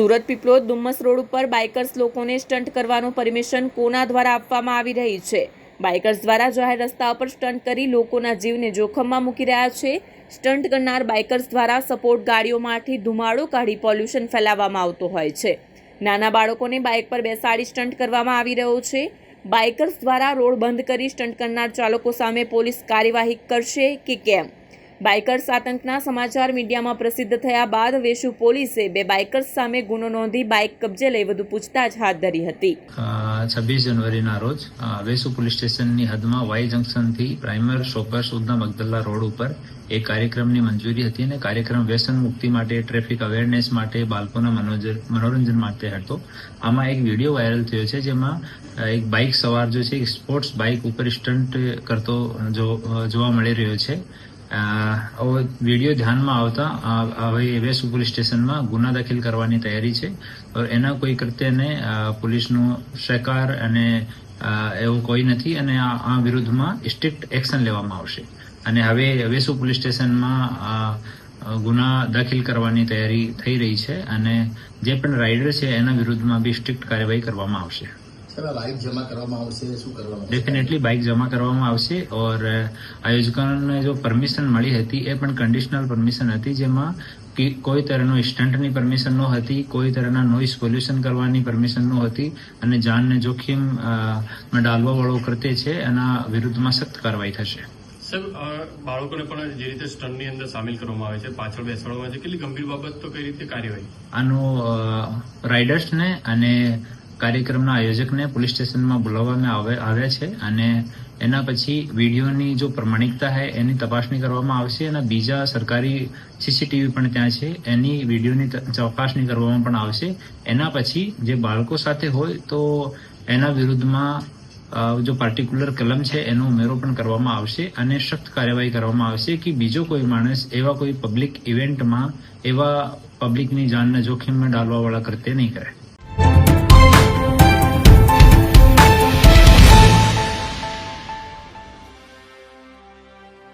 Surat Piplod Dumas road ઉપર bikers લોકોને stunt કરવાનું પરમિશન કોના દ્વારા આપવામાં આવી રહી છે? બાઇકર્સ દ્વારા જાહેર રસ્તા પર સ્ટન્ટ કરી લોકોના જીવને જોખમમાં મૂકી રહ્યા છે. સ્ટન્ટ કરનાર બાઇકર્સ દ્વારા સપોર્ટ ગાડીઓમાંથી ધુમાડો કાઢી પોલ્યુશન ફેલાવવામાં આવતો હોય છે. નાના બાળકોને બાઇક પર બેસાડી સ્ટન્ટ કરવામાં આવી રહ્યો છે. બાઇકર્સ દ્વારા રોડ બંધ કરી સ્ટન્ટ કરનાર ચાલકો સામે પોલીસ કાર્યવાહી કરશે કે કેમ? બાઇકર્સ આતંકના સમાચાર મીડિયામાં પ્રસિદ્ધ થયા બાદ વેશુ પોલીસે બે બાઇકર્સ સામે ગુનો નોંધી બાઇક કબજે લઈ વધુ પૂછતાછ હાથ ધરી હતી. છવ્વીસ જનવરીના રોજ વેસુ પોલીસ સ્ટેશનની હદમાં વાય જંકશનથી પ્રાઇમર શોકર સુધના મગદલ્લા રોડ ઉપર એક કાર્યક્રમની મંજૂરી હતી અને કાર્યક્રમ વ્યસન મુક્તિ માટે, ટ્રાફિક અવેરનેસ માટે, બાળકોના મનોરંજન માટે હતો. આમાં એક વીડિયો વાયરલ થયો છે જેમાં એક બાઇક સવાર જો છે, એક સ્પોર્ટ્સ બાઇક ઉપર સ્ટન્ટ કરતો જોવા મળી રહ્યો છે. વીડિયો ધ્યાનમાં આવતા હવે વેસ્ટ પોલીસ સ્ટેશનમાં ગુના દાખલ કરવાની તૈયારી છે. એના કોઈ કૃત્યને પોલીસનો સહકાર અને એવું કોઈ નથી અને આ વિરુદ્ધમાં સ્ટ્રિક્ટ એક્શન લેવામાં આવશે. અને હવે વેસુ પોલીસ સ્ટેશનમાં ગુના દાખલ કરવાની તૈયારી થઈ રહી છે અને જે પણ રાઇડર છે એના વિરુદ્ધમાં બી સ્ટ્રિક્ટ કાર્યવાહી કરવામાં આવશે. સર બાઇક જમા કરવામાં આવશે શું કરવામાં ડેફિનેટલી બાઇક જમા કરવામાં આવશે ઓર આયોજકોને જો પરમિશન મળી હતી એ પણ કન્ડિશનલ પરમિશન હતી જેમાં કે- કોઈ તરહનો સ્ટન્ટની પરમિશન ન હતી કોઈ તરહના નોઇઝ પોલ્યુશન કરવાની પરમિશન ન હતી અને જાનને જોખમ ડાલવા વાળો કરતે છે એના વિરુદ્ધમાં સખ્ત કાર્યવાહી થશે. સાહેબ બાળકોને પણ જે રીતે સ્ટનની અંદર સામેલ કરવામાં આવે છે પાછળ બેસાડવામાં આવે છે કેટલી ગંભીર બાબત તો કઈ રીતે કાર્યવાહી? આનો રાઇડર્સને અને કાર્યક્રમના આયોજકને પોલીસ સ્ટેશનમાં બોલાવવામાં આવે- આવ્યા છે અને એના પછી વિડીયોની જો પ્રમાણિકતા છે એની તપાસણી કરવામાં આવશે અને બીજા સરકારી સીસીટીવી પણ ત્યાં છે. એની વિડીયોની ત- ચકાસણી કરવામાં પણ આવશે. એના પછી જે બાળકો સાથે હોય તો એના વિરુદ્ધમાં જો પાર્ટિક્યુલર કલમ છે એનો ઉમેરો પણ કરવામાં આવશે અને સખ્ત કાર્યવાહી કરવામાં આવશે કે બીજો કોઈ માણસ એવા કોઈ પબ્લિક ઇવેન્ટમાં એવા પબ્લિકની જાનને જોખમમાં ડાલવાવાળા કરતે નહીં કરે.